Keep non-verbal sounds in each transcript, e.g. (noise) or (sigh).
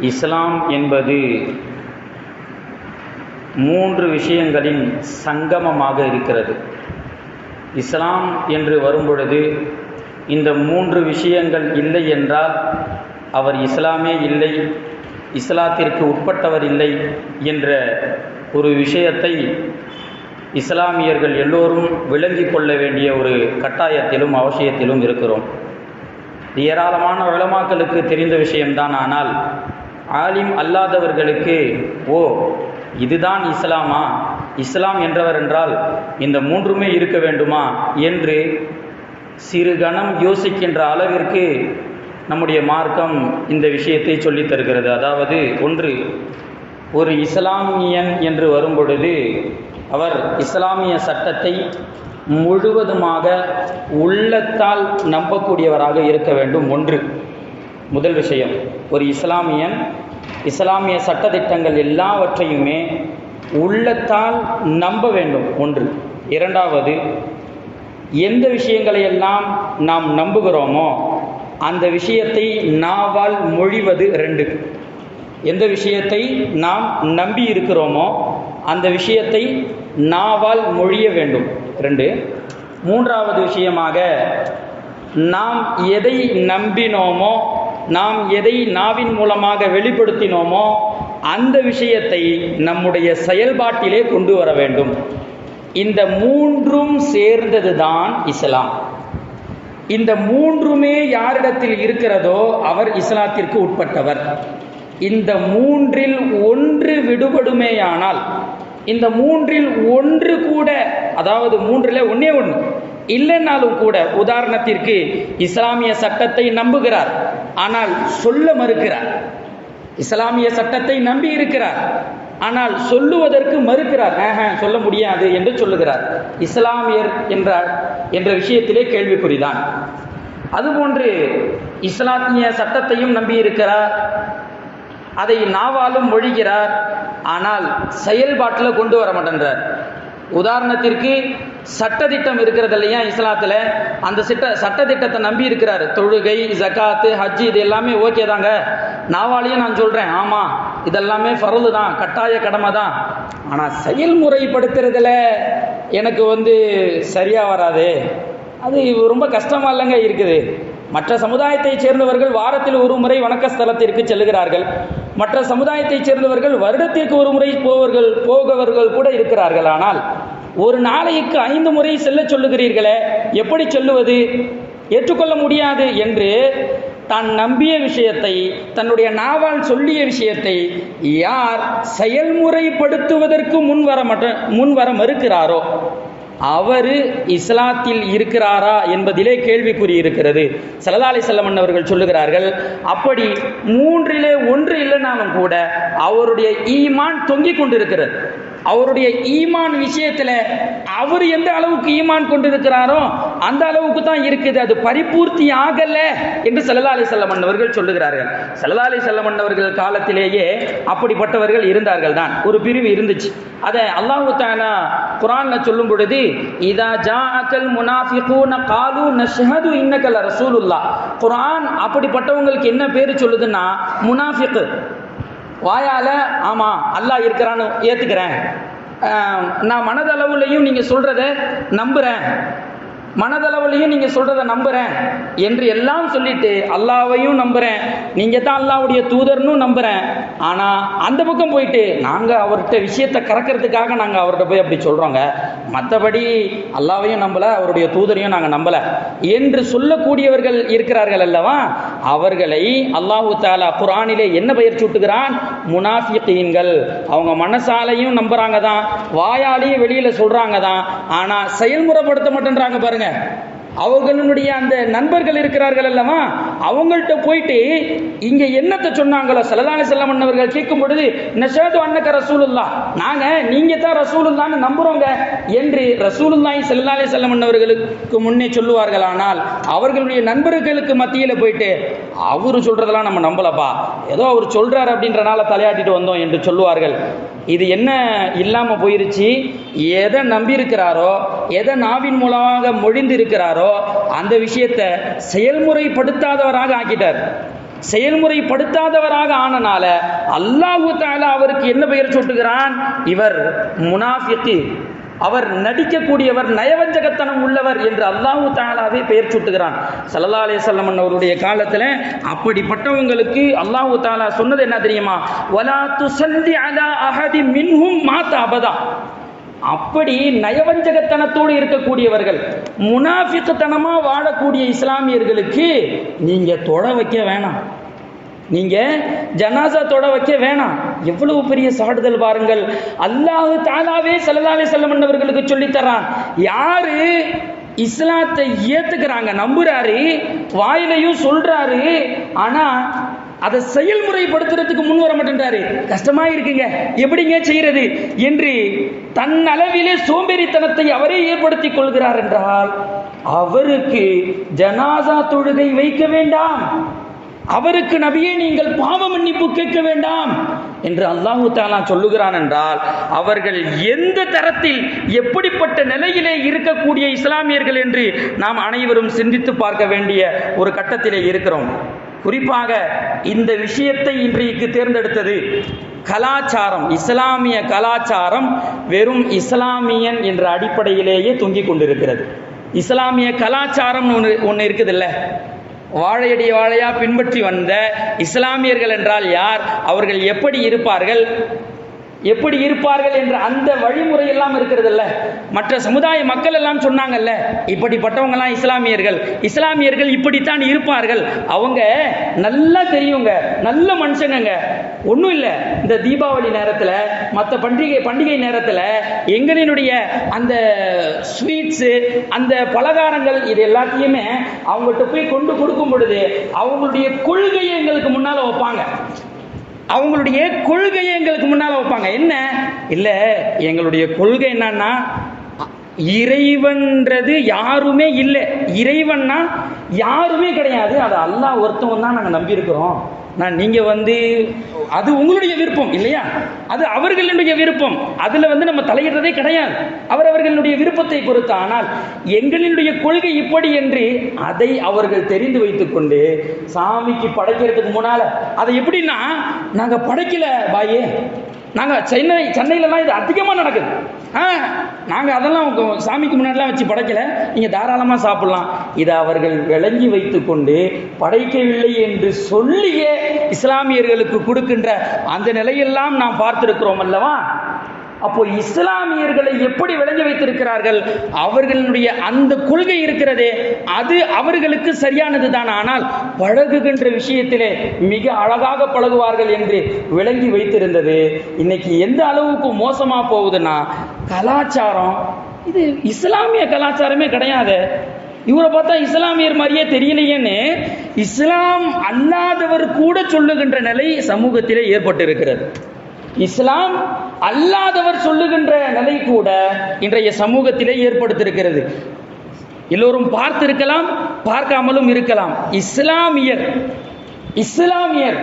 இஸ்லாம் என்பது மூன்று விஷயங்களின் சங்கமமாக இருக்கிறது. இஸ்லாம் என்று வரும்பொழுது இந்த மூன்று விஷயங்கள் இல்லை என்றால் அவர் இஸ்லாமே இல்லை இஸ்லாத்திற்கு உட்பட்டவர் இல்லை என்ற ஒரு விஷயத்தை இஸ்லாமியர்கள் எல்லோரும் விளங்கி கொள்ள வேண்டிய ஒரு கட்டாயத்திலும் அவசியத்திலும் இருக்கிறோம். ஏராளமான விளமாக்களுக்கு தெரிந்த விஷயம்தான் ஆனால் ஆலிம் அல்லாதவர்களுக்கு ஓ இதுதான் இஸ்லாமா? இஸ்லாம் என்றவர் என்றால் இந்த மூன்றுமே இருக்க வேண்டுமா? என்று சிறு கணம் யோசிக்கின்ற அளவிற்கு நம்முடைய மார்க்கம் இந்த விஷயத்தை சொல்லித் தருகிறது. அதாவது ஒன்று ஒரு இஸ்லாமியன் என்று வரும்பொழுது அவர் இஸ்லாமிய சட்டத்தை முழுவதுமாக உள்ளத்தால் நம்பக்கூடியவராக இருக்க வேண்டும். ஒன்று முதல் விஷயம் ஒரு இஸ்லாமியன் இஸ்லாமிய சட்டத்திட்டங்கள் எல்லாவற்றையுமே உள்ளத்தால் நம்ப வேண்டும். ஒன்று. இரண்டாவது எந்த விஷயங்களை எல்லாம் நாம் நம்புகிறோமோ அந்த விஷயத்தை நாவால் மொழிவது ரெண்டு எந்த விஷயத்தை நாம் நம்பி இருக்கிறோமோ அந்த விஷயத்தை நாவால் மொழிய வேண்டும். ரெண்டு மூன்றாவது விஷயமாக நாம் எதை நம்பினோமோ நாம் எதை நாவின் மூலமாக வெளிப்படுத்தினோமோ அந்த விஷயத்தை நம்முடைய செயல்பாட்டிலே கொண்டு வர வேண்டும். இந்த மூன்றும் சேர்ந்தது தான் இஸ்லாம். இந்த மூன்றுமே யாரிடத்தில் இருக்கிறதோ அவர் இஸ்லாத்திற்கு உட்பட்டவர். இந்த மூன்றில் ஒன்று விடுபடுமேயானால் இந்த மூன்றில் ஒன்று கூட அதாவது மூன்றில் ஒன்றே ஒன்று இல்லைன்னாலும் கூட உதாரணத்திற்கு இஸ்லாமிய சட்டத்தை நம்புகிறார். ஆனால் சொல்ல மறுக்கிறார். இஸ்லாமிய சட்டத்தை நம்பி இருக்கிறார். ஆனால் சொல்லுவதற்கு மறுக்கிறார். ஆஹ சொல்ல முடியாது என்று சொல்லுகிறார். இஸ்லாமியர் என்ற என்ற விஷயத்திலே கேள்விக்குறிதான். அதுபோன்று இஸ்லாமிய சட்டத்தையும் நம்பியிருக்கிறார் அதை நாவாலும் மொழிகிறார் ஆனால் செயல்பாட்டில் கொண்டு வர மாட்டேன்றார். உதாரணத்திற்கு சட்டத்திட்டம் இருக்கிறது இல்லையா இஸ்லாத்தில்? அந்த சிட்ட சட்டத்திட்டத்தை நம்பி இருக்கிறார். தொழுகை ஜக்காத்து ஹஜ்ஜி இது எல்லாமே ஓகே தாங்க. நாவாலையும் நான் சொல்கிறேன் ஆமாம் இதெல்லாமே ஃபரலு தான் கட்டாய கடமை தான். ஆனால் செயல்முறைப்படுத்துறதுல எனக்கு வந்து சரியாக வராது. அது ரொம்ப கஷ்டமா இல்லைங்க இருக்குது. மற்ற சமுதாயத்தைச் சேர்ந்தவர்கள் வாரத்தில் ஒரு முறை வணக்க ஸ்தலத்திற்கு செல்கிறார்கள் மற்ற சமுதாயத்தைச் சேர்ந்தவர்கள் வருடத்திற்கு ஒரு முறை போவர்கள் போகவர்கள் கூட இருக்கிறார்கள் ஆனால் ஒரு நாளைக்கு ஐந்து முறை செல்ல சொல்லுகிறீர்களே எப்படி சொல்லுவது? ஏற்றுக்கொள்ள முடியாது என்று தான் நம்பிய விஷயத்தை தன்னுடைய நாவால் சொல்லிய விஷயத்தை யார் செயல்முறைப்படுத்துவதற்கு முன்வர மற்ற முன்வர மறுக்கிறாரோ அவர் இஸ்லாத்தில் இருக்கிறாரா என்பதிலே கேள்விக்குறி இருக்கிறது சலதாலை செல்லமன் அவர்கள் சொல்லுகிறார்கள் அப்படி மூன்றிலே ஒன்று இல்லைனாலும் கூட அவருடைய ஈமான் தொங்கிக் கொண்டிருக்கிறது. அவருடைய ஈமான் விஷயத்தில் அவர் எந்த அளவுக்கு ஈமான் கொண்டிருக்கிறாரோ அந்த அளவுக்கு தான் இருக்குது. அது பரிபூர்த்தி ஆகல என்று சல்லா அலி செல்லமன் அவர்கள் சொல்லுகிறார்கள். சல்லா அலி செல்லமன் அவர்கள் காலத்திலேயே அப்படிப்பட்டவர்கள் இருந்தார்கள் தான். ஒரு பிரிவு இருந்துச்சு. அதை அல்லாஹு தானா குரான்ல சொல்லும் பொழுது இதா ஜா அக்கல் முனாஃபிகூன காலு நஷ்ஹது இன்னக்கல் ரசூலுல்லா குரான் அப்படிப்பட்டவங்களுக்கு என்ன பேர் சொல்லுதுன்னா முனாஃபிக்கு வாயால் ஆமாம் அல்லாஹ் இருக்கிறான்னு ஏற்றுக்கிறேன் நான் மனதளவுலையும் நீங்கள் சொல்கிறத நம்புகிறேன் மனதளவுலையும் நீங்கள் சொல்கிறத நம்புகிறேன் என்று எல்லாம் சொல்லிட்டு அல்லாவையும் நம்புகிறேன் நீங்கள் தான் அல்லாவுடைய தூதர்னு நம்புகிறேன் ஆனால் அந்த பக்கம் போயிட்டு நாங்கள் அவர்கிட்ட விஷயத்தை கறக்கிறதுக்காக நாங்கள் அவர்கிட்ட போய் அப்படி சொல்கிறோங்க மற்றபடி அல்லாவையும் நம்பலை அவருடைய தூதரையும் நாங்கள் நம்பலை. என்று சொல்லக்கூடியவர்கள் இருக்கிறார்கள் அல்லவா? அவர்களை அல்லாஹு தாலா குரானிலே என்ன பெயர் சூட்டுகிறான்? முனாஃபிகீன்கள். அவங்க மனசாலையும் நம்புறாங்க தான் வாயாலையும் வெளியில் சொல்கிறாங்க தான் ஆனால் செயல்முறைப்படுத்த மாட்டேன்றாங்க பாருங்க. அவர்களுடைய அந்த நண்பர்கள் இருக்கிறார்கள் அல்லவா? அவங்கள்ட்ட போயிட்டு இங்க என்னத்தை சொன்னாங்களோ சலதான செல்லம் அண்ணவர்கள் கேட்கும் பொழுது நஷாது அன்னக்க ரசூலுல்லா நாங்க நீங்க தான் ரசூலுல்லான்னு நம்புறோங்க என்று ரசூலுல்லாய் செல்லாலே செல்லம் அண்ணவர்களுக்கு முன்னே சொல்லுவார்கள். ஆனால் அவர்களுடைய நண்பர்களுக்கு மத்தியில போயிட்டு அவரு சொல்றதெல்லாம் நம்ம நம்பலப்பா. ஏதோ அவர் சொல்றாரு அப்படின்றனால தலையாட்டிட்டு வந்தோம் என்று சொல்லுவார்கள். இது என்ன இல்லாமல் போயிருச்சு? எதை நம்பி இருக்கிறாரோ எதை நாவின் மூலமாக மொழிந்து இருக்கிறாரோ அந்த விஷயத்தை செயல்முறைப்படுத்தாதவராக ஆக்கிட்டார். செயல்முறைப்படுத்தாதவராக ஆனனால அல்லாஹு தாலா அவருக்கு என்ன பெயர் சூட்டுகிறான்? இவர் முனாஃபிக்கு. அவர் நடிக்கக்கூடியவர் நயவஞ்சகத்தனம் உள்ளவர் என்று அல்லாஹு தாலாவே பெயர் சூட்டுகிறான். சல்லா அலிசல்லம் அவருடைய காலத்தில் அப்படிப்பட்டவங்களுக்கு அல்லாஹு தாலா சொன்னது என்ன தெரியுமா? வலா துசல்லி அலா அஹதி மின்ஹும் மாத்த அபதா அப்படி நயவஞ்சகத்தனத்தோடு இருக்கக்கூடியவர்கள் முனாஃபிக்குத்தனமா வாழக்கூடிய இஸ்லாமியர்களுக்கு நீங்கள் தொட வைக்க வேணாம். நீங்க ஜனாசா தொட வைக்க வேணாம். எவ்வளவு பெரிய சாடுதல் பாருங்கள். அல்லாஹு தாலாவே சல்லல்லாஹு செல்ல மன்னவர்களுக்கு சொல்லித் தரான் யாரு இஸ்லாத்தை ஏத்துக்கிறாங்க? நம்புறாரு வாயிலையும் சொல்றாரு ஆனா அதை செயல்முறைப்படுத்துறதுக்கு முன் வர மாட்டேன்றாரு. கஷ்டமா இருக்குங்க. எப்படிங்க செய்யறது? என்று தன் அளவிலே சோம்பேறித்தனத்தை அவரே ஏற்படுத்திக் கொள்கிறார் என்றால் அவருக்கு ஜனாசா தொழுகை வைக்க வேண்டாம். அவருக்கு நபியை நீங்கள் பாவ மன்னிப்பு கேட்க வேண்டாம் என்று அல்லாஹு தாலா சொல்லுகிறான் என்றால் அவர்கள் எந்த தரத்தில் எப்படிப்பட்ட நிலையிலே இருக்கக்கூடிய இஸ்லாமியர்கள் என்று நாம் அனைவரும் சிந்தித்து பார்க்க வேண்டிய ஒரு கட்டத்திலே இருக்கிறோம். குறிப்பாக இந்த விஷயத்தை இன்றைக்கு தேர்ந்தெடுத்தது கலாச்சாரம் இஸ்லாமிய கலாச்சாரம் வெறும் இஸ்லாமியன் என்ற அடிப்படையிலேயே தொங்கிக் கொண்டிருக்கிறது. இஸ்லாமிய கலாச்சாரம் ஒன்று ஒன்று இருக்குதுல்ல? வாழையடி வாழையா பின்பற்றி வந்த இஸ்லாமியர்கள் என்றால் யார்? அவர்கள் எப்படி இருப்பார்கள்? எப்படி இருப்பார்கள் என்ற அந்த வழிமுறை எல்லாம் இருக்கிறதுல்ல. மற்ற சமுதாய மக்கள் எல்லாம் சொன்னாங்கல்ல இப்படிப்பட்டவங்கலாம் இஸ்லாமியர்கள். இஸ்லாமியர்கள் இப்படித்தான் இருப்பார்கள். அவங்க நல்லா தெரியுங்க நல்ல மனுஷங்கங்க ஒன்றும் இல்லை. இந்த தீபாவளி நேரத்தில் மற்ற பண்டிகை பண்டிகை நேரத்தில் எங்களினுடைய அந்த ஸ்வீட்ஸு அந்த பலகாரங்கள் இது எல்லாத்தையுமே அவங்கள்ட்ட போய் கொண்டு கொடுக்கும் பொழுது அவங்களுடைய கொள்கையை எங்களுக்கு முன்னால் வைப்பாங்க. அவங்களுடைய கொள்கையை எங்களுக்கு முன்னால் வைப்பாங்க. என்ன? இல்லை எங்களுடைய கொள்கை என்னன்னா இறைவன்றது யாருமே இல்லை. இறைவன்னா யாருமே கிடையாது. அது அல்லாஹ் ஒருத்தவன் தான் நாங்கள் நம்பியிருக்கிறோம். நான் நீங்கள் வந்து அது உங்களுடைய விருப்பம் இல்லையா? அது அவர்களுடைய விருப்பம். அதில் வந்து நம்ம தலையிடுறதே கிடையாது. அவர் அவர்களுடைய விருப்பத்தை பொறுத்து ஆனால் எங்களினுடைய கொள்கை இப்படி என்று அதை அவர்கள் தெரிந்து வைத்துக்கொண்டு சாமிக்கு படைக்கிறதுக்கு முன்னால் அதை எப்படின்னா நாங்கள் படைக்கல பாயே. நாங்கள் சென்னை சென்னையிலலாம் இது அதிகமாக நடக்குது. ஆ நாங்கள் அதெல்லாம் சாமிக்கு முன்னாடிலாம் வச்சு படைக்கலை. நீங்கள் தாராளமாக சாப்பிட்லாம். இதை அவர்கள் விளங்கி வைத்துக்கொண்டு படைக்கவில்லை என்று சொல்லியே இஸ்லாமியர்களுக்கு கொடுக்கின்ற அந்த நிலையெல்லாம் நாம் பார்த்துருக்கிறோம் அல்லவா? அப்போ இஸ்லாமியர்களை எப்படி விளங்கி வைத்திருக்கிறார்கள்? அவர்களுடைய அந்த கொள்கை இருக்கிறதே அது அவர்களுக்கு சரியானது தான் ஆனால் பழகுகின்ற விஷயத்திலே மிக அழகாக பழகுவார்கள் என்று விளங்கி வைத்திருந்தது. இன்னைக்கு எந்த அளவுக்கு மோசமாக போகுதுன்னா கலாச்சாரம் இது இஸ்லாமிய கலாச்சாரமே கிடையாது. இவரை பார்த்தா இஸ்லாமியர் மாதிரியே தெரியலையேன்னு இஸ்லாம் அல்லாதவர் கூட சொல்லுகின்ற நிலை சமூகத்திலே ஏற்பட்டு இருக்கிறது இஸ்லாம் அல்லாதவர் சொல்லுகின்ற நிலை கூட இன்றைய சமூகத்திலே ஏற்படுத்தியிருக்கிறது. எல்லோரும் பார்த்திருக்கலாம் பார்க்காமலும் இருக்கலாம். இஸ்லாமியர் இஸ்லாமியர்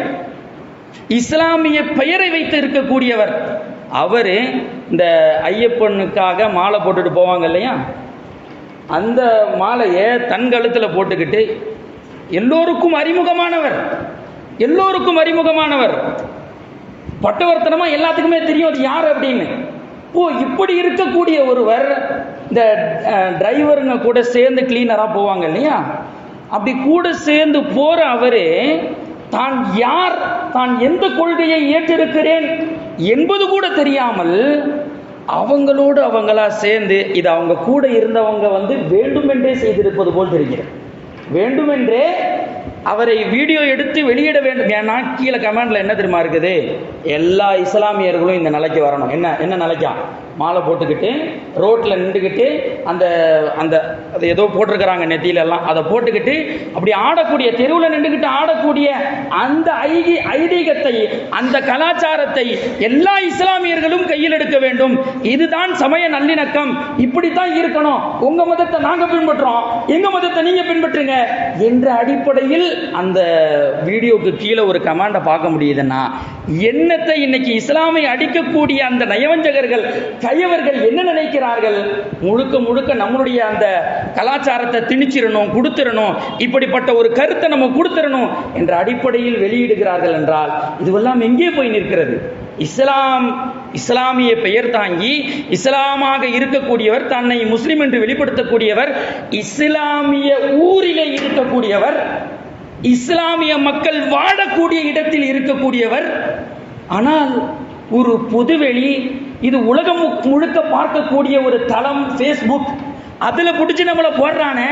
இஸ்லாமிய பெயரை வைத்து இருக்கக்கூடியவர் அவர் இந்த ஐயப்பனுக்காக மாலை போட்டுட்டு போவாங்க இல்லையா? அந்த மாலையை தன் கழுத்தில் போட்டுக்கிட்டு எல்லோருக்கும் அறிமுகமானவர் எல்லோருக்கும் அறிமுகமானவர். பட்டவர்த்தனமா எல்லாத்துக்குமே தெரியும் அது யார் அப்படின்னு? ஓ இப்படி இருக்கக்கூடிய ஒருவர் இந்த டிரைவருங்க கூட சேர்ந்து கிளீனராக போவாங்க இல்லையா? அப்படி கூட சேர்ந்து போற அவரே தான் யார்? தான் எந்த கொள்கையை ஏற்றிருக்கிறேன்? என்பது கூட தெரியாமல் அவங்களோடு அவங்களா சேர்ந்து இது அவங்க கூட இருந்தவங்க வந்து வேண்டுமென்றே செய்திருப்பது போல் தெரிகிறது. வேண்டுமென்றே அவரை வீடியோ எடுத்து வெளியிட வேண்டும். ஏன்னா கீழே கமெண்ட்ல என்ன தெரியுமா இருக்குது? எல்லா இஸ்லாமியர்களும் இந்த நிலைக்கு வரணும். என்ன என்ன நிலைக்கா? மாலை போட்டுக்கிட்டு ரோட்டில் நின்றுக்கிட்டு அந்த அந்த அது ஏதோ போட்டிருக்கிறாங்க நெத்தியிலெல்லாம் அதை போட்டுக்கிட்டு அப்படி ஆடக்கூடிய தெருவில் நின்றுக்கிட்டு ஆடக்கூடிய அந்த ஐகி ஐதீகத்தை அந்த கலாச்சாரத்தை எல்லா இஸ்லாமியர்களும் கையில் எடுக்க வேண்டும். இதுதான் சமய நல்லிணக்கம். இப்படித்தான் இருக்கணும். உங்க மதத்தை நாங்கள் பின்பற்றுறோம். எங்க மதத்தை நீங்க பின்பற்றுங்க. என்ற அடிப்படையில் அந்த வீடியோக்கு கீழே ஒரு கமாண்டை பார்க்க முடியுதுன்னா எண்ணத்தை இன்னைக்கு இஸ்லாமை அடிக்கக்கூடிய அந்த நயவஞ்சகர்கள் கயவர்கள் என்ன நினைக்கிறார்கள்? முழுக்க முழுக்க நம்மளுடைய அந்த கலாச்சாரத்தை திணிச்சிடணும் கொடுத்துடணும் இப்படிப்பட்ட ஒரு கருத்தை நம்ம கொடுத்துடணும் என்ற அடிப்படையில் வெளியிடுகிறார்கள் என்றால் இதுவெல்லாம் எங்கே போய் நிற்கிறது? இஸ்லாம் இஸ்லாமிய பெயர் தாங்கி இஸ்லாமாக இருக்கக்கூடியவர் தன்னை முஸ்லிம் என்று வெளிப்படுத்தக்கூடியவர் இஸ்லாமிய ஊரிலே இருக்கக்கூடியவர் இஸ்லாமிய மக்கள் வாழக்கூடிய இடத்தில் இருக்கக்கூடியவர். ஆனால் ஒரு பொதுவெளி இது உலகம் முழுக்க பார்க்கக்கூடிய ஒரு தளம் ஃபேஸ்புக் அதில் பிடிச்சி நம்மளை போடுறானே.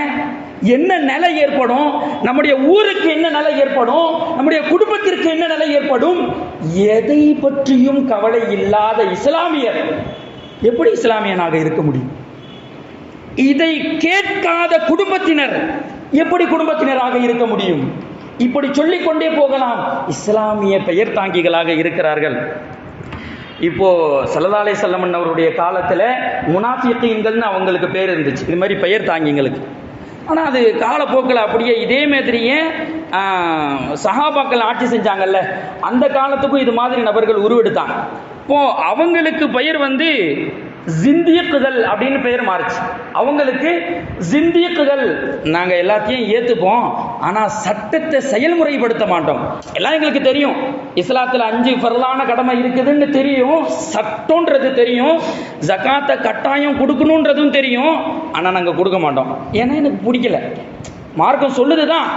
என்ன நிலை ஏற்படும்? நம்முடைய ஊருக்கு என்ன நிலை ஏற்படும்? நம்முடைய குடும்பத்திற்கு என்ன நிலை ஏற்படும்? எதை பற்றியும் கவலை இல்லாத இஸ்லாமியர். எப்படி இஸ்லாமியனாக இருக்க முடியும்? இதை கேட்காத குடும்பத்தினர் எப்படி குடும்பத்தினராக இருக்க முடியும்? இப்படி சொல்லிக் கொண்டே போகலாம். இஸ்லாமிய பெயர் தாங்கிகளாக இருக்கிறார்கள். இப்போ சல்லல்லாஹு செல்லமன் அவருடைய காலத்தில் முனாஃபியத்தீன்கள்னு அவங்களுக்கு பேர் இருந்துச்சு. இது மாதிரி பெயர் தாங்கிங்களுக்கு. ஆனால் அது காலப்போக்கில் அப்படியே இதே மாதிரியே ஆஹ், சஹாபாக்கள் ஆட்சி செஞ்சாங்கல்ல அந்த காலத்துக்கும் இது மாதிரி நபர்கள் உருவெடுத்தாங்க. இப்போ அவங்களுக்கு பெயர் வந்து ஜிந்தியக்குகள் அப்படின்னு பெயர் மாறுச்சு. அவங்களுக்கு ஜிந்தியக்குகள் நாங்கள் எல்லாத்தையும் ஏற்றுப்போம் ஆனால் சட்டத்தை செயல்முறைப்படுத்த மாட்டோம். எல்லாம் எங்களுக்கு தெரியும். இஸ்லாத்தில் அஞ்சு ஃபர்லான கடமை இருக்குதுன்னு தெரியும். சட்டம்ன்றது தெரியும். ஜகாத்தை கட்டாயம் கொடுக்கணுன்றதும் தெரியும். ஆனால் நாங்கள் கொடுக்க மாட்டோம். ஏன்னா எனக்கு பிடிக்கல. மார்க்கம் சொல்லுது தான்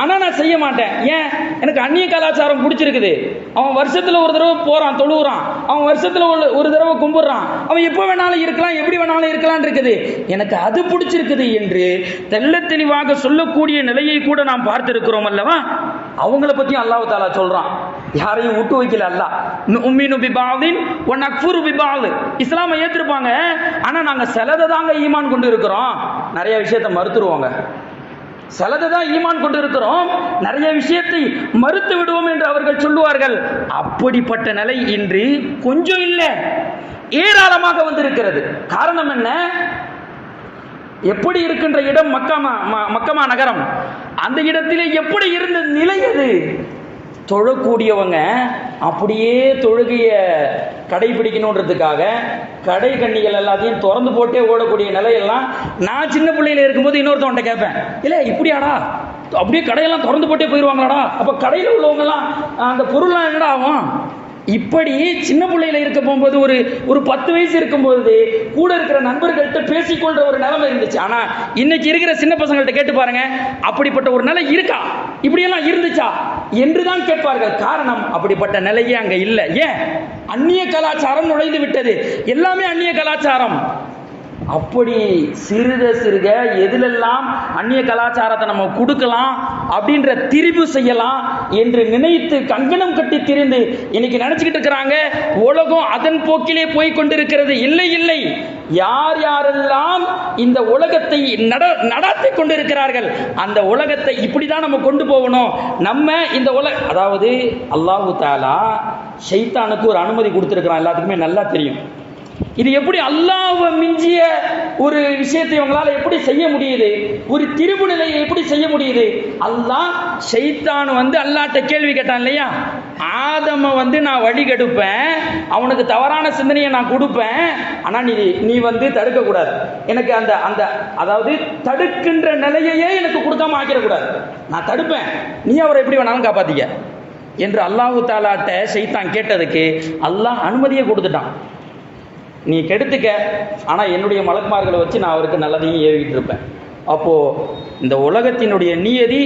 ஆனால் நான் செய்ய மாட்டேன். ஏன்? எனக்கு அந்நிய கலாச்சாரம் பிடிச்சிருக்குது. அவன் வருஷத்தில் ஒரு தடவை போகிறான் தொழுகிறான் அவன் வருஷத்தில் ஒரு ஒரு தடவை கும்பிட்றான். அவன் எப்போ வேணாலும் இருக்கலாம் எப்படி வேணாலும் இருக்கலாம்னு இருக்குது. எனக்கு அது பிடிச்சிருக்குது என்று தெல்ல தெளிவாக சொல்லக்கூடிய நிலையை கூட நாம் பார்த்திருக்கிறோம் அல்லவா? அவங்கள பற்றியும் அல்லாஹ் தாலா சொல்கிறான் யாரையும் விட்டு வைக்கல அல்லாஹ் உம்மினு பிபாவின் ஒன் அக்ஃபுரு பிபாவு இஸ்லாமை ஏற்றிருப்பாங்க ஆனால் நாங்கள் சிலதை தாங்க ஈமான் கொண்டு இருக்கிறோம். நிறைய விஷயத்தை மறுத்துருவாங்க. சிலதை தான் ஈமான் கொண்டு இருக்கிறோம் நிறைய விஷயத்தை மறுத்து விடுவோம் என்று அவர்கள் சொல்லுவார்கள். அப்படிப்பட்ட நிலை இன்று கொஞ்சம் இல்லை. ஏராளமாக வந்திருக்கிறது. காரணம் என்ன? எப்படி இருக்கின்ற இடம் மக்கமா ம- மக்கமா நகரம்? அந்த இடத்திலே எப்படி இருந்த நிலை அது தொழக்கூடியவங்க அப்படியே தொழுகைய கடைபிடிக்கணுன்றதுக்காக கடை கண்ணிகள் எல்லாத்தையும் திறந்து போட்டே ஓடக்கூடிய நிலையெல்லாம் நான் சின்ன பிள்ளையில இருக்கும்போது இன்னொருத்தவன்ட்ட கேட்பேன். இல்லை இப்படியாடா? அப்படியே கடையெல்லாம் திறந்து போட்டே போயிடுவாங்களாடா அப்போ கடையில் உள்ளவங்கெல்லாம் அந்த பொருள்லாம் என்னடா ஆகும்? இப்படி சின்ன பிள்ளையில இருக்க போகும்போது ஒரு ஒரு பத்து வயசு இருக்கும்போது கூட இருக்கிற நண்பர்கள்ட்ட பேசிக்கொள்ற ஒரு நிலைமை இருந்துச்சு. ஆனா இன்னைக்கு இருக்கிற சின்ன பசங்கள்ட்ட கேட்டு பாருங்க அப்படிப்பட்ட ஒரு நிலை இருக்கா? இப்படியெல்லாம் இருந்துச்சா? என்று தான் கேட்பார்கள். காரணம் அப்படிப்பட்ட நிலையே அங்க இல்லை. ஏன்? அந்நிய கலாச்சாரம் நுழைந்து விட்டது. எல்லாமே அந்நிய கலாச்சாரம். அப்படி சிறுக சிறுக எதிலெல்லாம் அந்நிய கலாச்சாரத்தை நம்ம கொடுக்கலாம் அப்படின்ற திரிவு செய்யலாம் என்று நினைத்து கங்கணம் கட்டி திரிந்து இன்னைக்கு நினைச்சுக்கிட்டு இருக்கிறாங்க. உலகம் அதன் போக்கிலே போய் கொண்டிருக்கிறது. இல்லை இல்லை. யார் யாரெல்லாம் இந்த உலகத்தை நட நடாத்தி கொண்டிருக்கிறார்கள் அந்த உலகத்தை இப்படி தான் நம்ம கொண்டு போகணும். நம்ம இந்த உலக அதாவது அல்லாஹு தாலா ஷைத்தானுக்கு ஒரு அனுமதி கொடுத்துருக்குறான். எல்லாத்துக்குமே நல்லா தெரியும். இது எப்படி அல்லாவை மிஞ்சிய ஒரு விஷயத்தை இவங்களால எப்படி செய்ய முடியுது? ஒரு திருப்பு நிலையை எப்படி செய்ய முடியுது? அல்லாஹ் ஷைத்தான் வந்து அல்லாட்ட கேள்வி கேட்டான் இல்லையா? ஆதம வந்து நான் வழி கெடுப்பேன் அவனுக்கு தவறான சிந்தனையை நான் கொடுப்பேன் ஆனா நீ நீ வந்து தடுக்கக்கூடாது. எனக்கு அந்த அந்த அதாவது தடுக்கின்ற நிலையையே எனக்கு கொடுக்காம ஆக்கிடக்கூடாது. நான் தடுப்பேன். நீ அவரை எப்படி வேணாலும் காப்பாத்திக்க. என்று அல்லாஹு தாலாட்ட ஷைத்தான் கேட்டதுக்கு அல்லாஹ் அனுமதியை கொடுத்துட்டான். நீ கெடுத்துக்க. ஆனால் என்னுடைய மலக்குமார்களை வச்சு நான் அவருக்கு நல்லதையும் ஏவிட்டு இருப்பேன். அப்போது இந்த உலகத்தினுடைய நியதி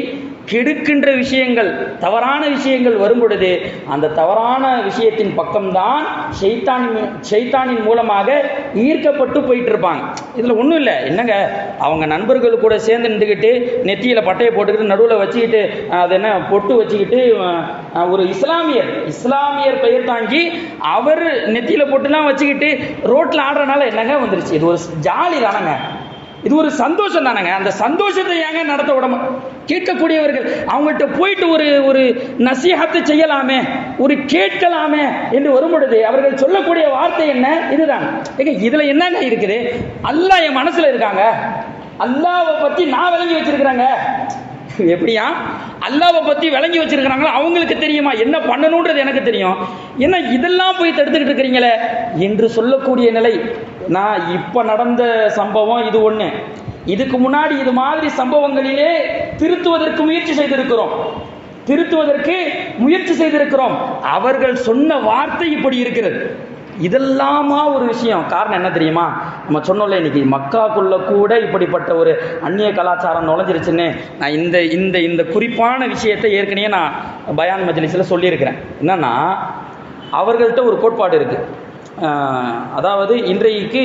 கெடுக்கின்ற விஷயங்கள் தவறான விஷயங்கள் வரும் பொழுது அந்த தவறான விஷயத்தின் பக்கம்தான் ஷைத்தானின் ஷைத்தானின் மூலமாக ஈர்க்கப்பட்டு போயிட்டு இருப்பாங்க இதில் ஒன்றும் இல்லை. என்னங்க? அவங்க நண்பர்கள் கூட சேர்ந்து நின்றுக்கிட்டு நெத்தியில் பட்டையை போட்டுக்கிட்டு நடுவில் வச்சுக்கிட்டு அது என்ன பொட்டு வச்சுக்கிட்டு ஒரு இஸ்லாமியர் இஸ்லாமியர் பெயர் தாங்கி அவர் நெத்தியில் பொட்டுலாம் வச்சுக்கிட்டு ரோட்டில் ஆடுறனால என்னங்க வந்துருச்சு? இது ஒரு ஜாலி தானங்க. இது ஒரு சந்தோஷம் தானேங்க. அந்த சந்தோஷத்தை ஏங்க நடத்த விட கேட்கக்கூடியவர்கள் அவங்கள்ட்ட போயிட்டு ஒரு ஒரு நசீகத்தை செய்யலாமே ஒரு கேட்கலாமே என்று வரும் பொழுது அவர்கள் சொல்லக்கூடிய வார்த்தை என்ன? இதுதான். ஏங்க இதில் என்னங்க இருக்குது? அல்லாஹ் என் மனசில் இருக்காங்க. அல்லாவை பற்றி நான் விளங்கி வச்சிருக்கிறேங்க. (laughs) எப்படியா? அல்லாவை பற்றி விளங்கி வச்சிருக்கிறாங்களோ? அவங்களுக்கு தெரியுமா? என்ன பண்ணணுன்றது எனக்கு தெரியும். என்ன இதெல்லாம் போய் தடுத்துக்கிட்டு இருக்கிறீங்களே? என்று சொல்லக்கூடிய நிலை. நான் இப்போ நடந்த சம்பவம் இது ஒன்று இதுக்கு முன்னாடி இது மாதிரி சம்பவங்களிலே திருத்துவதற்கு முயற்சி செய்திருக்கிறோம். திருத்துவதற்கு முயற்சி செய்திருக்கிறோம். அவர்கள் சொன்ன வார்த்தை இப்படி இருக்கிறது. இதெல்லாமா ஒரு விஷயம்? காரணம் என்ன தெரியுமா? நம்ம சொன்னோம்ல இன்னைக்கு மக்காக்குள்ள கூட இப்படிப்பட்ட ஒரு அந்நிய கலாச்சாரம் நுழைஞ்சிருச்சுன்னு நான் இந்த இந்த இந்த குறிப்பான விஷயத்தை ஏற்கனவே நான் பயான் மஜ்லிஸில் சொல்லியிருக்கிறேன். என்னன்னா அவர்கள்ட்ட ஒரு கோட்பாடு இருக்குது அதாவது இன்றைக்கு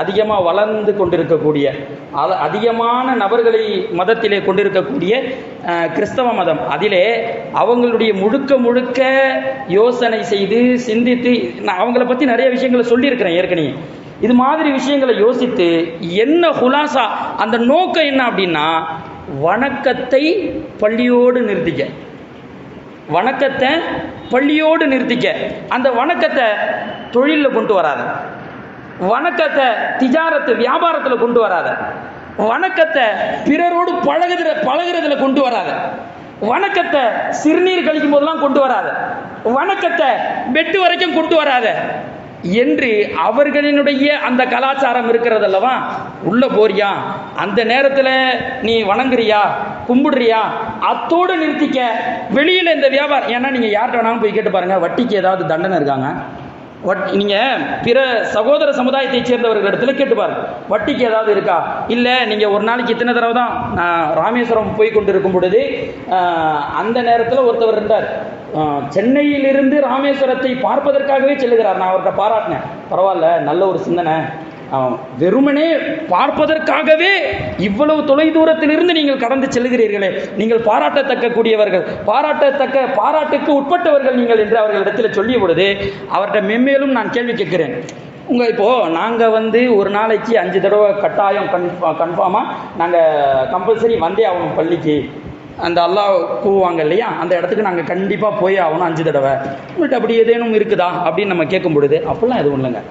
அதிகமாக வளர்ந்து கொண்டிருக்கக்கூடிய அதிகமான நபர்களை மதத்திலே கொண்டிருக்கக்கூடிய கிறிஸ்தவ மதம். அதிலே அவங்களுடைய முழுக்க முழுக்க யோசனை செய்து சிந்தித்து நான் அவங்கள பற்றி நிறைய விஷயங்களை சொல்லியிருக்கிறேன் ஏற்கனவே. இது மாதிரி விஷயங்களை யோசித்து என்ன ஹுலாசா அந்த நோக்கம் என்ன அப்படின்னா வணக்கத்தை பள்ளியோடு நிறுத்திக்க. வணக்கத்தை பள்ளியோடு நிறுத்திக்க. அந்த வணக்கத்தை தொழிலில் கொண்டு வராத. வணக்கத்தை திஜாரத்து வியாபாரத்தில் கொண்டு வராத. வணக்கத்தை பிறரோடு பழகுற பழகிறதுல கொண்டு வராத. வணக்கத்தை சிறுநீர் கழிக்கும் போதெல்லாம் கொண்டு வராத. வணக்கத்தை வெட்டு வரைக்கும் கொண்டு வராத. என்று அவர்களினுடைய அந்த கலாச்சாரம் இருக்கிறதல்லவா? உள்ள போறியா? அந்த நேரத்தில் நீ வணங்குறியா? கும்பிடுறியா? அத்தோடு நிறுத்திக்க வெளியில் இந்த வியாபாரம். ஏன்னா நீங்கள் யார்கிட்ட வேணாலும் போய் கேட்டு பாருங்கள் வட்டிக்கு ஏதாவது தண்டனை இருக்காங்க. வட் நீங்கள் பிற சகோதர சமுதாயத்தைச் சேர்ந்தவர்களிடத்தில் கேட்டு பாருங்க. வட்டிக்கு ஏதாவது இருக்கா? இல்லை நீங்கள் ஒரு நாளைக்கு இத்தனை தடவை தான் நான் ராமேஸ்வரம் போய் கொண்டிருக்கும் பொழுது அந்த நேரத்தில் ஒருத்தவர் இருந்தார். சென்னையிலிருந்து ராமேஸ்வரத்தை பார்ப்பதற்காகவே செல்லுகிறார். நான் அவர்கிட்ட பாராட்டினேன். பரவாயில்ல நல்ல ஒரு சிந்தனை. வெறுமனே பார்ப்பதற்காகவே இவ்வளவு தொலை தூரத்திலிருந்து நீங்கள் கடந்து செல்கிறீர்களே. நீங்கள் பாராட்டத்தக்க கூடியவர்கள் பாராட்டத்தக்க பாராட்டுக்கு உட்பட்டவர்கள் நீங்கள் என்று அவர்களிடத்தில் சொல்லிய பொழுது அவர்கிட்ட மென்மேலும் நான் கேள்வி கேட்கிறேன். உங்கள் இப்போது நாங்கள் வந்து ஒரு நாளைக்கு அஞ்சு தடவை கட்டாயம் கன்ஃபா கன்ஃபார்மாக நாங்கள் கம்பல்சரி வந்தே ஆகணும் பள்ளிக்கு. அந்த அல்லாஹ் கூவாங்க இல்லையா? அந்த இடத்துக்கு நாங்கள் கண்டிப்பாக போய் ஆகணும் அஞ்சு தடவை. உங்கள்கிட்ட அப்படி ஏதேனும் இருக்குதா? அப்படின்னு நம்ம கேட்கும் பொழுது அப்படிலாம் எதுவும் இல்லைங்க.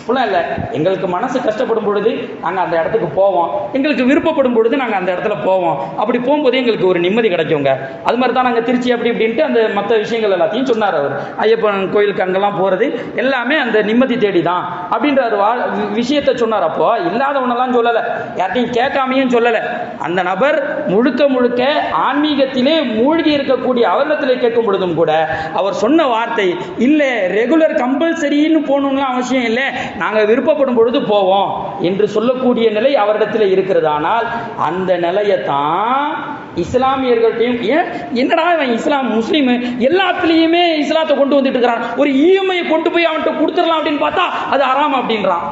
அப்படிலாம் இல்லை. எங்களுக்கு மனசு கஷ்டப்படும் பொழுது நாங்கள் அந்த இடத்துக்கு போவோம். எங்களுக்கு விருப்பப்படும் பொழுது நாங்கள் அந்த இடத்துல போவோம். அப்படி போகும்போது எங்களுக்கு ஒரு நிம்மதி கிடைக்குங்க. அது மாதிரி தான் நாங்கள் திருச்சி அப்படி இப்படின்ட்டு அந்த மற்ற விஷயங்கள் எல்லாத்தையும் சொன்னார் அவர். ஐயப்பன் கோயிலுக்கு அங்கெல்லாம் போகிறது எல்லாமே அந்த நிம்மதி தேடி தான் அப்படின்ற ஒரு வா வி- விஷயத்தை சொன்னார். அப்போ இல்லாதவனெல்லாம் சொல்லலை. யார்ட்டையும் கேட்காமையும் சொல்லலை. அந்த நபர் முழுக்க முழுக்க ஆன்மீகத்திலே மூழ்கி இருக்கக்கூடிய அவலத்தில் கேட்கும் பொழுதும் கூட அவர் சொன்ன வார்த்தை இல்லை ரெகுலர் கம்பல்சரின்னு போகணும்லாம் அவசியம் இல்லை. நாங்கள் விருப்பப்படும் பொழுது போவோம் என்று சொல்லக்கூடிய நிலை அவரிடத்தில் இருக்கிறது. ஆனால் அந்த நிலையை தான் இஸ்லாமியர்கள்ட்டையும் ஏன்? என்னடா இவன் இஸ்லாம் முஸ்லீம்? எல்லாத்துலேயுமே இஸ்லாத்தை கொண்டு வந்துட்டு இருக்கிறான். ஒரு இஎம்ஐ கொண்டு போய் அவன்கிட்ட கொடுத்துடலாம் அப்படின்னு பார்த்தா அது ஹராம் அப்படின்றான்.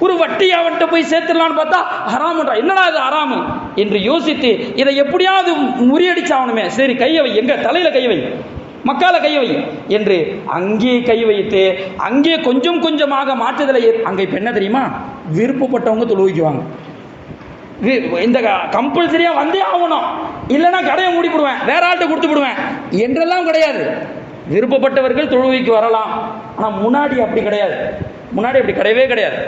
ஒரு வட்டி அவன்கிட்ட போய் சேர்த்துடலான்னு பார்த்தா ஹராமுன்றா. என்னடா இது ஹராமு? என்று யோசித்து இதை எப்படியாவது முறியடிச்சாவணுமே சரி கையை வை. எங்க? தலையில கை வை. மக்கால கை வை என்று அங்கே கை வைத்து அங்கே கொஞ்சம் கொஞ்சமாக மாற்றுதலை அங்கே இப்போ என்ன தெரியுமா? விருப்பப்பட்டவங்க தொழுவிக்குவாங்க இந்த கம்பல்சரியாக வந்தே ஆகணும். இல்லைன்னா கடையை மூடி போடுவேன் வேற ஆள்கிட்ட கொடுத்து விடுவேன் என்றெல்லாம் கிடையாது. விருப்பப்பட்டவர்கள் தொழுவைக்கு வரலாம். ஆனால் முன்னாடி அப்படி கிடையாது. முன்னாடி அப்படி கிடையவே கிடையாது.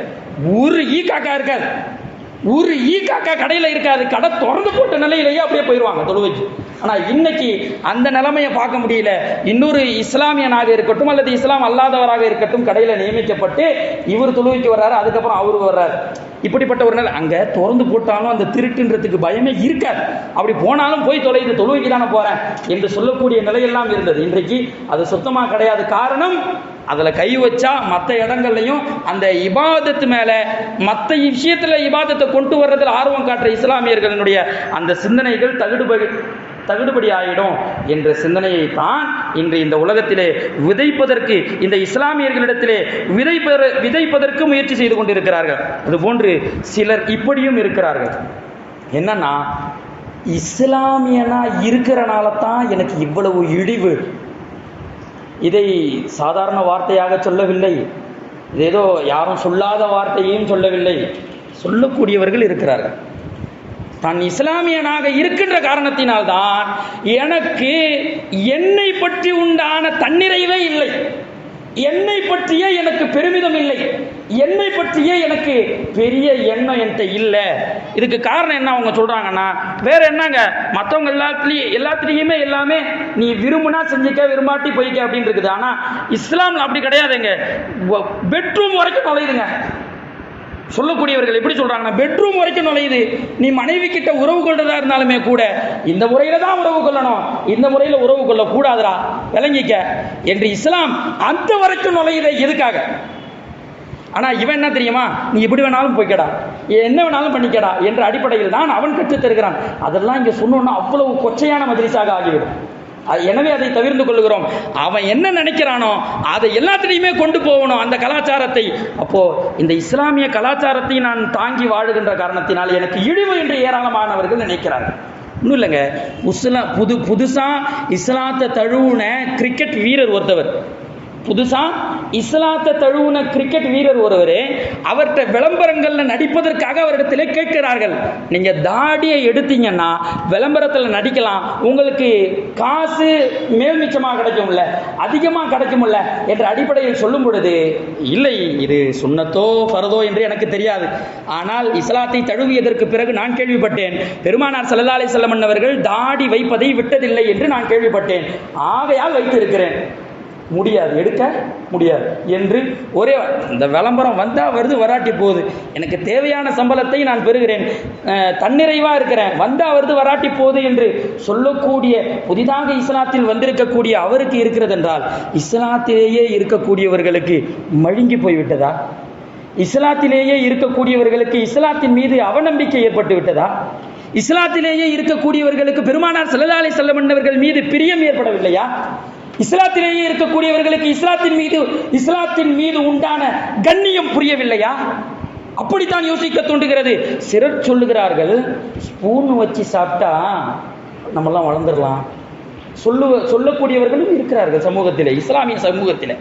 ஒரு ஈ காக்கா இருக்காது. ஒரு ஈ காக்கா கடையில் இருக்காது. கடை திறந்து போட்ட நிலையிலேயே அப்படியே போயிடுவாங்க தொழுவைக்கு ஆனால் இன்னைக்கு அந்த நிலைமையை பார்க்க முடியல. இன்னொரு இஸ்லாமியனாக இருக்கட்டும் அல்லது இஸ்லாம் அல்லாதவராக இருக்கட்டும் கடையில் நியமிக்கப்பட்டு இவர் தொழுவைக்கு வர்றாரு அதுக்கப்புறம் அவர் வர்றாரு. இப்படிப்பட்ட ஒரு நிலை அங்கே திறந்து போட்டாலும் அந்த திருட்டுன்றதுக்கு பயமே இருக்காது. அப்படி போனாலும் போய் தொலைது தொழுவைக்கு தானே போகிறேன் என்று சொல்லக்கூடிய நிலையெல்லாம் இருந்தது. இன்றைக்கு அது சுத்தமாக கிடையாது. காரணம் அதில் கை வச்சா மற்ற இடங்கள்லையும் அந்த இபாதத்து மேலே மற்ற விஷயத்தில் இபாதத்தை கொண்டு வர்றதில் ஆர்வம் காட்டுற இஸ்லாமியர்களினுடைய அந்த சிந்தனைகள் தகுடுபடி தகுடுபடி ஆகிடும் என்ற சிந்தனையை தான் இன்று இந்த உலகத்திலே விதைப்பதற்கு இந்த இஸ்லாமியர்களிடத்திலே விதைப்ப விதைப்பதற்கு முயற்சி செய்து கொண்டிருக்கிறார்கள். அதுபோன்று சிலர் இப்படியும் இருக்கிறார்கள். என்னன்னா இஸ்லாமியனா இருக்கிறனால தான் எனக்கு இவ்வளவு இழிவு. இதை சாதாரண வார்த்தையாக சொல்லவில்லை. இது ஏதோ யாரும் சொல்லாத வார்த்தையையும் சொல்லவில்லை. சொல்லக்கூடியவர்கள் இருக்கிறார்கள். தான் இஸ்லாமியனாக இருக்கின்ற காரணத்தினால்தான் எனக்கு என்னை பற்றி உண்டான தன்னிறைவே இல்லை. என்னை பற்றிய எனக்கு பெருமிதம் இல்லை. என்னை பற்றியே எனக்கு பெரிய எண்ணம் என்கிட்ட இல்லை. இதுக்கு காரணம் என்ன அவங்க சொல்கிறாங்கன்னா வேற என்னங்க? மற்றவங்க எல்லாத்துலேயும் எல்லாத்துலேயுமே எல்லாமே நீ விரும்புனா செஞ்சுக்க விரும்பாட்டி போய்க்க அப்படின்னு இருக்குது. ஆனால் இஸ்லாமில் அப்படி கிடையாதுங்க. பெட்ரூம் வரைக்கும் நுழையுதுங்க. சொல்லக்கூடியவர்கள் எப்படி சொல்கிறாங்கன்னா பெட்ரூம் வரைக்கும் நுழையுது. நீ மனைவி கிட்ட உறவு கொள்றதா இருந்தாலுமே கூட இந்த முறையில் தான் உறவு கொள்ளணும். இந்த முறையில் உறவு கொள்ளக்கூடாதுரா விளங்கிக்க. என்று இஸ்லாம் அந்த வரைக்கும் நுழையுது. எதுக்காக? ஆனால் இவன் என்ன தெரியுமா? நீ எப்படி வேணாலும் போய்க்கடா என்ன வேணாலும் பண்ணிக்கடா என்ற அடிப்படையில் தான் அவன் கற்றுத்தருகிறான் அதெல்லாம் இங்கே சொன்னோன்னா அவ்வளவு கொச்சையான மஜ்லிஸாக ஆகிவிடும். அது- எனவே அதை தவிர்த்து கொள்கிறோம் அவன் என்ன நினைக்கிறானோ அதை எல்லாத்திலையுமே கொண்டு போகணும் அந்த கலாச்சாரத்தை. அப்போ இந்த இஸ்லாமிய கலாச்சாரத்தை நான் தாங்கி வாழுகின்ற காரணத்தினால் எனக்கு இழிவு என்று ஏராளமானவர்கள் நினைக்கிறார்கள். இன்னும் இல்லைங்க. உஸ்லா புது புதுசாக இஸ்லாத்தை தழுவுன கிரிக்கெட் வீரர் ஒருத்தவர். புதுசா? இஸ்லாத்தை தழுவுன கிரிக்கெட் வீரர் ஒருவர் அவர்கிட்ட விளம்பரங்களில் நடிப்பதற்காக அவரிடத்திலே கேட்கிறார்கள். நீங்க தாடியை எடுத்தீங்கன்னா விளம்பரத்தில் நடிக்கலாம். உங்களுக்கு காசு மேல் மிச்சமாக கிடைக்கும்ல அதிகமாக கிடைக்கும்ல என்ற அடிப்படையில் சொல்லும் பொழுது இல்லை இது சுண்ணத்தோ ஃபரதோ என்று எனக்கு தெரியாது. ஆனால் இஸ்லாத்தை தழுவியதற்கு பிறகு நான் கேள்விப்பட்டேன். பெருமானார் ஸல்லல்லாஹு செல்லமன் அவர்கள் தாடி வைப்பதை விட்டதில்லை என்று நான் கேள்விப்பட்டேன். ஆகையால் வைத்திருக்கிறேன். முடியாது. எடுக்க முடியாது. என்று ஒரே இந்த விளம்பரம் வந்தால் வருது வராட்டி போகுது. எனக்கு தேவையான சம்பளத்தை நான் பெறுகிறேன். தன்னிறைவாக இருக்கிறேன். வந்தால் வருது வராட்டி போகுது என்று சொல்லக்கூடிய புதிதாக இஸ்லாத்தில் வந்திருக்கக்கூடிய அவருக்கு இருக்கிறது என்றால் இஸ்லாத்திலேயே இருக்கக்கூடியவர்களுக்கு மழுங்கி போய்விட்டதா? இஸ்லாத்திலேயே இருக்கக்கூடியவர்களுக்கு இஸ்லாத்தின் மீது அவநம்பிக்கை ஏற்பட்டு விட்டதா? இஸ்லாத்திலேயே இருக்கக்கூடியவர்களுக்கு பெருமானார் ஸல்லல்லாஹு செல்ல மன்னவர்கள் மீது பிரியம் ஏற்படவில்லையா? இஸ்லாத்திலேயே இருக்கக்கூடியவர்களுக்கு இஸ்லாத்தின் மீது இஸ்லாத்தின் மீது உண்டான கண்ணியம் புரியவில்லையா? அப்படித்தான் யோசிக்க தூண்டுகிறது. சிறர் சொல்லுகிறார்கள் ஸ்பூன் வச்சு சாப்பிட்டா நம்மெல்லாம் வளர்ந்துடலாம். சொல்லுவ சொல்லக்கூடியவர்களும் இருக்கிறார்கள் சமூகத்தில் இஸ்லாமிய சமூகத்தில்.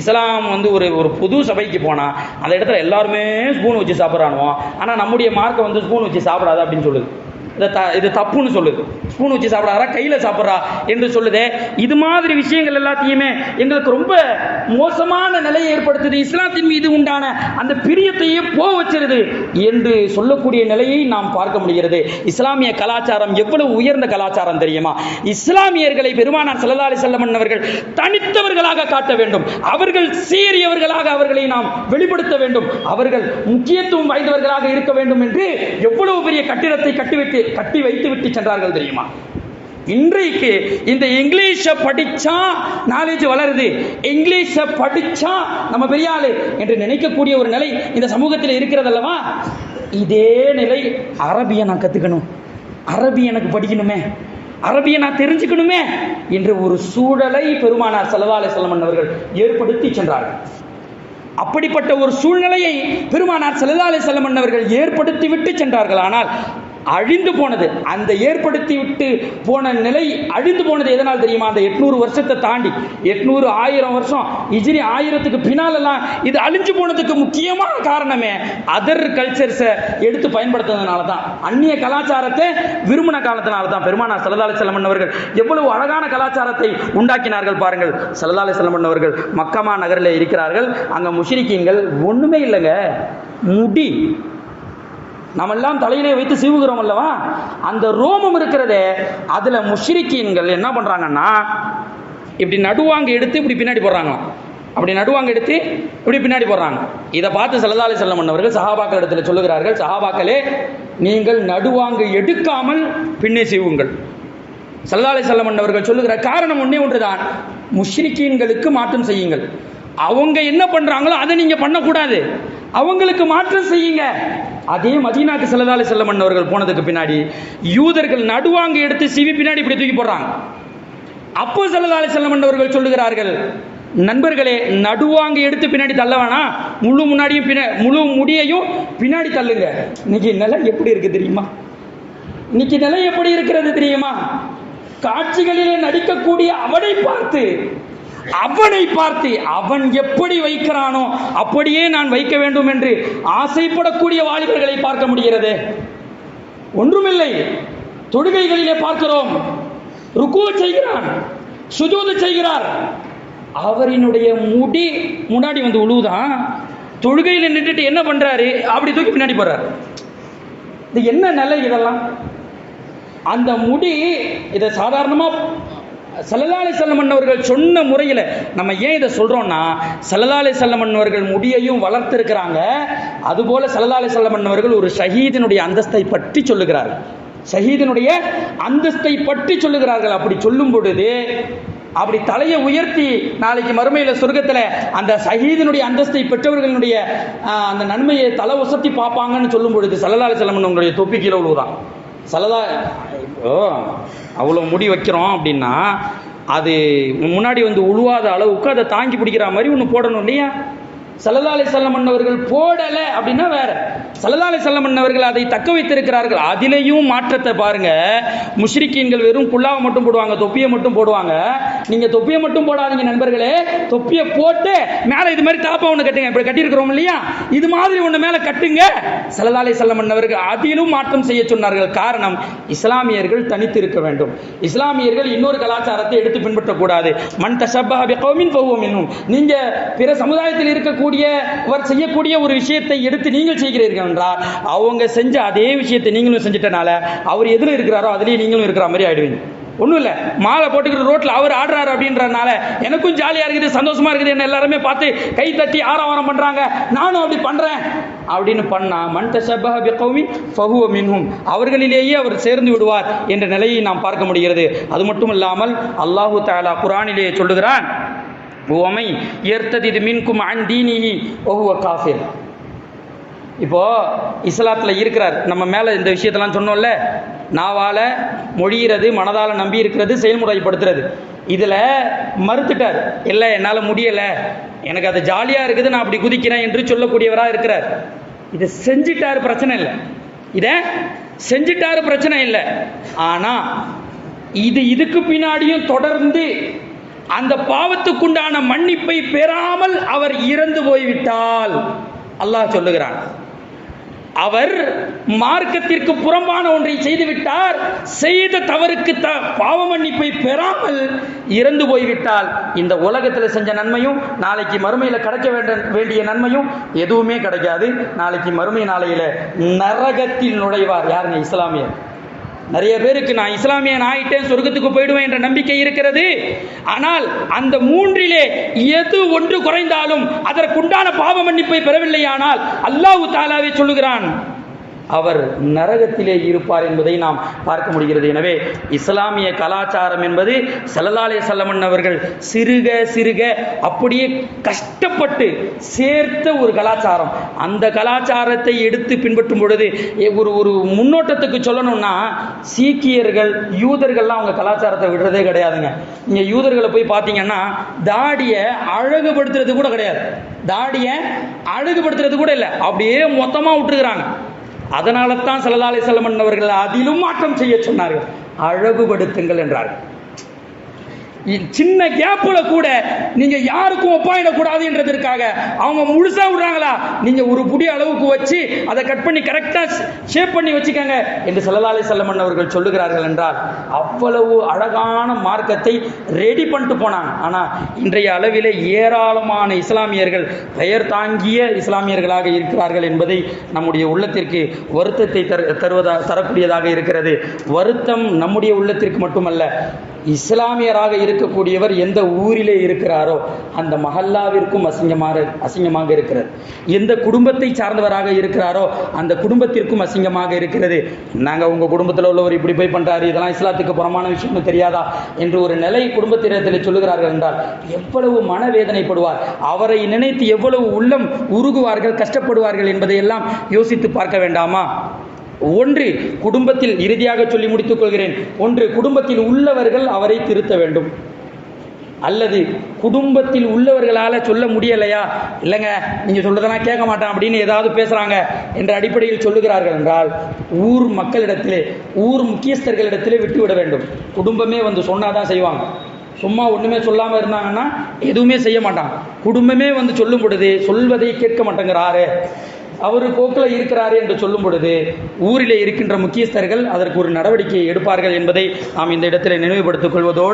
இஸ்லாம் வந்து ஒரு ஒரு புது சபைக்கு போனால் அந்த இடத்துல எல்லாருமே ஸ்பூன் வச்சு சாப்பிட்றானுவோம் ஆனால் நம்முடைய மார்க்கை வந்து ஸ்பூன் வச்சு சாப்பிடாது அப்படின்னு சொல்லுது. இதை த இது தப்புன்னு சொல்லுது. ஸ்பூன் வச்சு சாப்பிடாரா கையில் சாப்பிட்றா என்று சொல்லுதே. இது மாதிரி விஷயங்கள் எல்லாத்தையுமே எங்களுக்கு ரொம்ப மோசமான நிலையை ஏற்படுத்துது. இஸ்லாத்தின் மீது உண்டான அந்த பிரியத்தையே போ வச்சிருது என்று சொல்லக்கூடிய நிலையை நாம் பார்க்க முடிகிறது. இஸ்லாமிய கலாச்சாரம் எவ்வளவு உயர்ந்த கலாச்சாரம் தெரியுமா? இஸ்லாமியர்களை பெருமானார் ஸல்லல்லாஹு அலைஹி வஸல்லம் அவர்கள் தனித்தவர்களாக காட்ட வேண்டும். அவர்கள் சீரியவர்களாக அவர்களை நாம் வெளிப்படுத்த வேண்டும். அவர்கள் முக்கியத்துவம் வாய்ந்தவர்களாக இருக்க வேண்டும் என்று எவ்வளவு பெரிய கட்டிடத்தை கட்டிவிட்டு கட்டி வைத்து விட்டு சென்றார்கள் தெரியுமா? இன்றைக்கு இந்த இங்கிலீஷை படித்தா நாலேஜ் வளருது. இங்கிலீஷை படித்தா நம்ம பெரிய ஆளு என்று நினைக்கக்கூடிய ஒரு நிலை இந்த சமூகத்தில் இருக்கிறது அல்லவா இதே நிலை அரபியை நான் கற்றுக்கணும் அரபி எனக்கு படிக்கணுமே. அரபியை நான் தெரிஞ்சுக்கணுமே என்று ஒரு சூழலை பெருமானார் செலவாலை செல்லமன் அவர்கள் ஏற்படுத்தி சென்றார்கள். அப்படிப்பட்ட ஒரு சூழ்நிலையை பெருமானார் ஸல்லல்லாஹு செல்லமன் அவர்கள் ஏற்படுத்தி விட்டு சென்றார்கள். ஆனால் அழிந்து போனது. அந்த ஏற்படுத்தி விட்டு போன நிலை அழிந்து போனது எதனால் தெரியுமா? அந்த எட்நூறு வருஷத்தை தாண்டி. எட்நூறு ஆயிரம் வருஷம். இஜிரி ஆயிரத்துக்கு பின்னாலெல்லாம் இது அழிஞ்சு போனதுக்கு முக்கியமான காரணமே அதர் கல்ச்சர்ஸை எடுத்து பயன்படுத்துனதுனால தான் அந்நிய கலாச்சாரத்தை விரும்பின காலத்தினால தான் பெருமானா ஸல்லல்லாஹு செல்லமன் அவர்கள் எவ்வளவு அழகான கலாச்சாரத்தை உண்டாக்கினார்கள் பாருங்கள். ஸல்லல்லாஹு செல்லமன் அவர்கள் மக்கமா நகரில் இருக்கிறார்கள். அங்கே முஷ்ரிக்கீன்கள் ஒன்றுமே இல்லைங்க. முடி. நம்மெல்லாம் தலையிலே வைத்து சீவுகிறோம் அல்லவா? அந்த ரோமம் இருக்கிறதே அதில் முஷ்ரிக்கீன்கள் என்ன பண்ணுறாங்கன்னா இப்படி நடுவாங்க எடுத்து இப்படி பின்னாடி போடுறாங்க. அப்படி நடுவாங்க எடுத்து இப்படி பின்னாடி போடுறாங்க. இதை பார்த்து செல்லதாலே அலைஹி வஸல்லம் சஹாபாக்கள் இடத்துல சொல்லுகிறார்கள் சஹாபாக்களே நீங்கள் நடுவாங்க எடுக்காமல் பின்னே செய்வுங்கள் செல்லதாலே அலைஹி வஸல்லம் சொல்லுகிற காரணம் ஒன்றே ஒன்றுதான். முஷ்ரிக்கீன்களுக்கு மாற்றம் செய்யுங்கள். அவங்க என்ன பண்ணுறாங்களோ அதை நீங்கள் பண்ணக்கூடாது. அவங்களுக்கு மாற்றம் செய்யுங்க. அதே மதீனாக்கு செல்லதாலே செல்ல மன்னவர்கள் போனதுக்கு பின்னாடி யூதர்கள் நடுவாங்க எடுத்து சிவி பின்னாடி இப்படி தூக்கி போடுறாங்க. அப்போ செல்லதாலே செல்ல மன்னவர்கள் அவர்கள் சொல்லுகிறார்கள் நண்பர்களே நடுவாங்க எடுத்து பின்னாடி தள்ள வேணாம் முழு முன்னாடியும் பின்ன முழு முடியையும் பின்னாடி தள்ளுங்க. இன்னைக்கு நிலை எப்படி இருக்கு தெரியுமா? இன்னைக்கு நிலை எப்படி இருக்கிறது தெரியுமா? காட்சிகளிலே நடிக்கக்கூடிய அவனை பார்த்து அவனை பார்த்து அவன் எப்படி வைக்கிறானோ அப்படியே நான் வைக்க வேண்டும் என்று ஆசைப்படக்கூடிய வாலிபர்களை பார்க்க முடிகிறது. ஒன்றுமில்லை. தொழுகைகளிலே பார்க்கிறோம். ருக்குவ செய்கிறான். சுஜூது செய்கிறார். அவரினுடைய முடி முன்னாடி வந்து உழுவுதான் தொழுகையில் நின்றுட்டு என்ன பண்ணுறாரு அப்படி தூக்கி பின்னாடி போடுறாரு இது என்ன நிலை இதெல்லாம்? அந்த முடி இதை சாதாரணமாக சல்லல்லாலை செல்லமன் அவர்கள் சொன்ன முறையில் நம்ம ஏன் இதை சொல்கிறோம்னா சல்லல்லாலை செல்லமன் அவர்கள் முடியையும் வளர்த்திருக்கிறாங்க. அதுபோல சல்லல்லாலை செல்லமன் அவர்கள் ஒரு ஷஹீதினுடைய அந்தஸ்தை பற்றி சொல்லுகிறார்கள். ஷஹீதினுடைய அந்தஸ்தை பற்றி சொல்லுகிறார்கள். அப்படி சொல்லும் பொழுது அப்படி தலையை உயர்த்தி நாளைக்கு மறுமையில் சொர்க்கத்தில் அந்த சஹீதனுடைய அந்தஸ்தை பெற்றவர்களுடைய அந்த நன்மையை தலை உசத்தி பார்ப்பாங்கன்னு சொல்லும் பொழுது சல்லல்லாலை செல்லமன் உங்களுடைய தொப்பி கீழே விழுவுதான் சலதா அவ்வளோ முடி வைக்கிறோம் அப்படின்னா அது முன்னாடி வந்து உழுவாத அளவுக்கு அதை தாங்கி பிடிக்கிற மாதிரி ஒன்று போடணும் இல்லையா? சல்லல்லாலை செல்லமன் அவர்கள் போடலை அப்படின்னா வேற. சல்லல்லாலை செல்லமன் அவர்கள் அதை தக்க வைத்திருக்கிறார்கள். அதிலேயும் மாற்றத்தை பாருங்க. முஷ்ரிக்கீன்கள் வெறும் குல்லாவை மட்டும் போடுவாங்க தொப்பியை மட்டும் போடுவாங்க. நீங்க தொப்பியை மட்டும் போடாதீங்க நண்பர்களே. தொப்பியை போட்டு மேலே இது மாதிரி தாப்பா ஒன்று கட்டுங்க. இப்படி கட்டியிருக்கிறோம் இல்லையா? இது மாதிரி ஒன்று மேலே கட்டுங்க. சல்லல்லாலை செல்லமன் அவர்கள் அதிலும் மாற்றம் செய்ய சொன்னார்கள். காரணம் இஸ்லாமியர்கள் தனித்து இருக்க வேண்டும். இஸ்லாமியர்கள் இன்னொரு கலாச்சாரத்தை எடுத்து பின்பற்றக்கூடாது. மண் தஷப்பாபி கௌமின் பௌவம் இன்னும் நீங்க பிற சமுதாயத்தில் இருக்கக்கூடிய செய்யக்கூடிய ஒரு விஷயத்தை எடுத்து நீங்கள் செய்கிறீர்கள் என்றால் அவங்க செஞ்ச அதே விஷயத்தை நீங்களும் செஞ்சிட்டனால அவர் எதில் இருக்கிறாரோ அதுலேயே நீங்களும் இருக்கிற மாதிரி ஆயிடுவீங்க. ஒன்றும் இல்லை. மாலை போட்டுக்கிட்டு ரோட்டில் அவர் ஆடுறாரு அப்படின்றனால எனக்கும் ஜாலியாக இருக்குது சந்தோஷமா இருக்குது என்ன எல்லாருமே பார்த்து கை தட்டி ஆரவாரம் பண்ணுறாங்க நானும் அப்படி பண்ணுறேன் அப்படின்னு பண்ணா மன் தஷப்பஹ பிகௌமி ஃபஹுவ மின்ஹும். அவர்களிலேயே அவர் சேர்ந்து விடுவார் என்ற நிலையை நாம் பார்க்க முடிகிறது. அது மட்டும் இல்லாமல் அல்லாஹு தாலா குரானிலேயே சொல்லுகிறான் உமை இது மின்கும் அன் தீனிஹி ஒஹுவ காஃபிர். இப்போ இஸ்லாத்தில் இருக்கிறார். நம்ம மேலே இந்த விஷயத்தெல்லாம் சொன்னோம்ல? நாவால் மொழியிறது மனதால் நம்பி இருக்கிறது செயல்முறைப்படுத்துறது. இதில் மறுத்துட்டார். இல்லை என்னால் முடியலை. எனக்கு அது ஜாலியாக இருக்குது நான் அப்படி குதிக்கிறேன் என்று சொல்லக்கூடியவராக இருக்கிறார். இதை செஞ்சிட்டார் பிரச்சனை இல்லை. இதை செஞ்சிட்டார் பிரச்சனை இல்லை. ஆனால் இது இதுக்கு பின்னாடியும் தொடர்ந்து அந்த பாவத்துக்குண்டான மன்னிப்பை பெறாமல் அவர் இறந்து போய்விட்டால் அல்லாஹ் சொல்லுகிறான். அவர் மார்க்கத்திற்கு புறம்பான ஒன்றை செய்துவிட்டார் செய்த தவறுக்கு த பாவ மன்னிப்பை பெறாமல் இறந்து போய்விட்டால் இந்த உலகத்தில் செஞ்ச நன்மையும் நாளைக்கு மறுமையில் கிடைக்க வேண்ட வேண்டிய நன்மையும் எதுவுமே கிடைக்காது. நாளைக்கு மறுமை நாளையில் நரகத்தில் நுழைவார். யாருங்க இஸ்லாமியர்? நிறைய பேருக்கு நான் இஸ்லாமியன் ஆயிட்டேன் சொர்க்கத்துக்கு போயிடுவேன் என்ற நம்பிக்கை இருக்கிறது. ஆனால் அந்த மூன்றிலே எது ஒன்று குறைந்தாலும் அதற்குண்டான பாவ மன்னிப்பை பெறவில்லையானால் அல்லாஹு தாலாவே சொல்லுகிறான் அவர் நரகத்திலே இருப்பார் என்பதை நாம் பார்க்க முடிகிறது. எனவே இஸ்லாமிய கலாச்சாரம் என்பது சல்லல்லாலே செல்லமன் அவர்கள் சிறுக சிறுக அப்படியே கஷ்டப்பட்டு சேர்த்த ஒரு கலாச்சாரம். அந்த கலாச்சாரத்தை எடுத்து பின்பற்றும் பொழுது ஒரு ஒரு முன்னோட்டத்துக்கு சொல்லணும்னா சீக்கியர்கள் யூதர்கள்லாம் அவங்க கலாச்சாரத்தை விடுறதே கிடையாதுங்க. நீங்கள் யூதர்களை போய் பார்த்தீங்கன்னா தாடியை அழகுபடுத்துறது கூட கிடையாது. தாடியை அழகுபடுத்துறது கூட இல்லை. அப்படியே மொத்தமாக விட்டுருக்குறாங்க. அதனால தான் சல்லல்லாஹு அலைஹி அவர்கள் அதிலும் மாற்றம் செய்ய சொன்னார்கள். அழகுபடுத்துங்கள் என்றார்கள். சின்ன கேப்பில் கூட நீங்க யாருக்கும் ஒப்பாயிடக்கூடாது என்றதற்காக அவங்க முழுசா விடுறாங்களா? நீங்க ஒரு புடி அளவுக்கு வச்சு அதை கட் பண்ணி கரெக்டா ஷேப் பண்ணி வச்சுக்கோங்க என்று செல்லலாலை செல்லமன் அவர்கள் சொல்லுகிறார்கள் என்றால் அவ்வளவு அழகான மார்க்கத்தை ரெடி பண்ணிட்டு போனாங்க. ஆனா இன்றைய அளவிலே ஏராளமான இஸ்லாமியர்கள் பெயர் தாங்கிய இஸ்லாமியர்களாக இருக்கிறார்கள் என்பதை நம்முடைய உள்ளத்திற்கு வருத்தத்தை தரு தருவதா தரக்கூடியதாக இருக்கிறது. வருத்தம் நம்முடைய உள்ளத்திற்கு மட்டுமல்ல இஸ்லாமியராக இருக்கக்கூடியவர் எந்த ஊரிலே இருக்கிறாரோ அந்த மஹல்லாவிற்கும் அசிங்கமாக அசிங்கமாக இருக்கிறது. எந்த குடும்பத்தை சார்ந்தவராக இருக்கிறாரோ அந்த குடும்பத்திற்கும் அசிங்கமாக இருக்கிறது. நாங்கள் உங்கள் குடும்பத்தில் உள்ளவர் இப்படி போய் பண்ணுறாரு இதெல்லாம் இஸ்லாத்துக்கு புறமான விஷயம்னு தெரியாதா? என்று ஒரு நிலை குடும்பத்தினத்தில் சொல்லுகிறார்கள் என்றால் எவ்வளவு மனவேதனைப்படுவார். அவரை நினைத்து எவ்வளவு உள்ளம் உருகுவார்கள் கஷ்டப்படுவார்கள் என்பதையெல்லாம் யோசித்து பார்க்க வேண்டாமா? ஒன்று குடும்பத்தில் இறுதியாக சொல்லி முடித்துக் கொள்கிறேன். ஒன்று குடும்பத்தில் உள்ளவர்கள் அவரை திருத்த வேண்டும். அல்லது குடும்பத்தில் உள்ளவர்களால் சொல்ல முடியலையா? இல்லைங்க நீங்கள் சொல்றதெல்லாம் கேட்க மாட்டேன் அப்படின்னு ஏதாவது பேசுகிறாங்க என்ற அடிப்படையில் சொல்லுகிறார்கள் என்றால் ஊர் மக்களிடத்திலே ஊர் முக்கியஸ்தர்களிடத்திலே விட்டுவிட வேண்டும். குடும்பமே வந்து சொன்னால் தான் செய்வாங்க. சும்மா ஒன்றுமே சொல்லாமல் இருந்தாங்கன்னா எதுவுமே செய்ய மாட்டான். குடும்பமே வந்து சொல்லும் பொழுது சொல்வதை கேட்க மாட்டேங்கிறாரு. அவர் போக்கில் இருக்கிறார் என்று சொல்லும் பொழுது ஊரிலே இருக்கின்ற முக்கியஸ்தர்கள் அதற்கு ஒரு நடவடிக்கை எடுப்பார்கள் என்பதை நாம் இந்த இடத்தில் நினைவுபடுத்திக் கொள்வதோடு